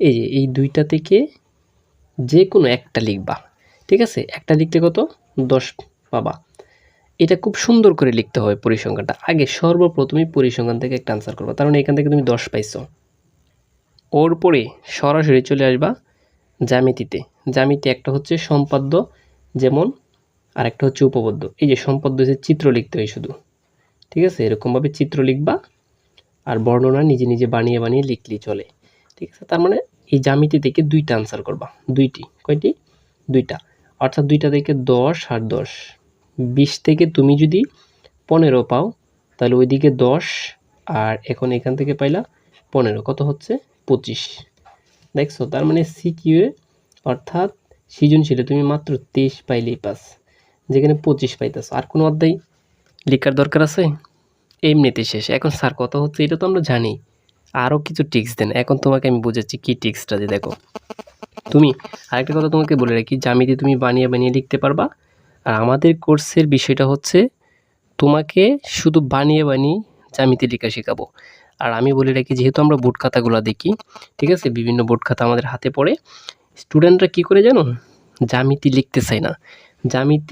এই যে, এই দুইটা থেকে যে কোনো একটা লিখবা, ঠিক আছে? একটা লিখতে কত? দশ পাবা। এটা খুব সুন্দর করে লিখতে হবে পরিসংখ্যানটা। আগে সর্বপ্রথমে পরিসংখ্যান থেকে একটা আনসার করবা। তার মানে এখান থেকে তুমি দশ পাইছো। ওর পরে সরাসরি চলে আসবা জ্যামিতিতে। জ্যামিতি একটা হচ্ছে সম্পাদ্য, যেমন আর একটা হচ্ছে উপপাদ্য। এই যে সম্পাদ্য হচ্ছে চিত্র লিখতে হয় শুধু, ঠিক আছে? এরকমভাবে চিত্র লিখবা আর বর্ণনা নিজে নিজে বানিয়ে বানিয়ে লিখলেই চলে। ঠিক আছে? তার মানে এই জ্যামিতি থেকে দুইটা আনসার করবা। দুইটি। কয়টি? দুইটা। অর্থাৎ দুইটা থেকে দশ আর দশ। বিশ থেকে তুমি যদি পনেরো পাও, তাহলে ওইদিকে দশ আর এখন এখান থেকে পাইলা পনেরো। কত হচ্ছে? পঁচিশ। দেখছ? তার মানে সিকিউএ অর্থাৎ সৃজনশীলে তুমি মাত্র তেইশ পাইলেই পাস। যেখানে পঁচিশ পাইতেছ। আর কোনো অধ্যায়? লেখার দরকার আছে? এমনিতে শেষ। এখন স্যার কথা হচ্ছে? এটা তো আমরা জানি। আরও কিছু টিক্স দেন। এখন তোমাকে আমি বুঝাচ্ছি কী টিক্সটা যে দেখো। তুমি আরেকটা কথা তোমাকে বলে রাখি, জ্যামিতি তুমি বানিয়ে বানিয়ে লিখতে পারবা। আর আমাদের কোর্সের বিষয়টা হচ্ছে তোমাকে শুধু বানিয়ে বানিয়ে জ্যামিতি লেখা শেখাবো। আর আমি বলে রাখি, যেহেতু আমরা বোর্ড খাতাগুলো দেখি, ঠিক আছে, বিভিন্ন বোর্ড খাতা আমাদের হাতে পড়ে, স্টুডেন্টরা কী করে জানো? জ্যামিতি লিখতে চায় না। জ্যামিতি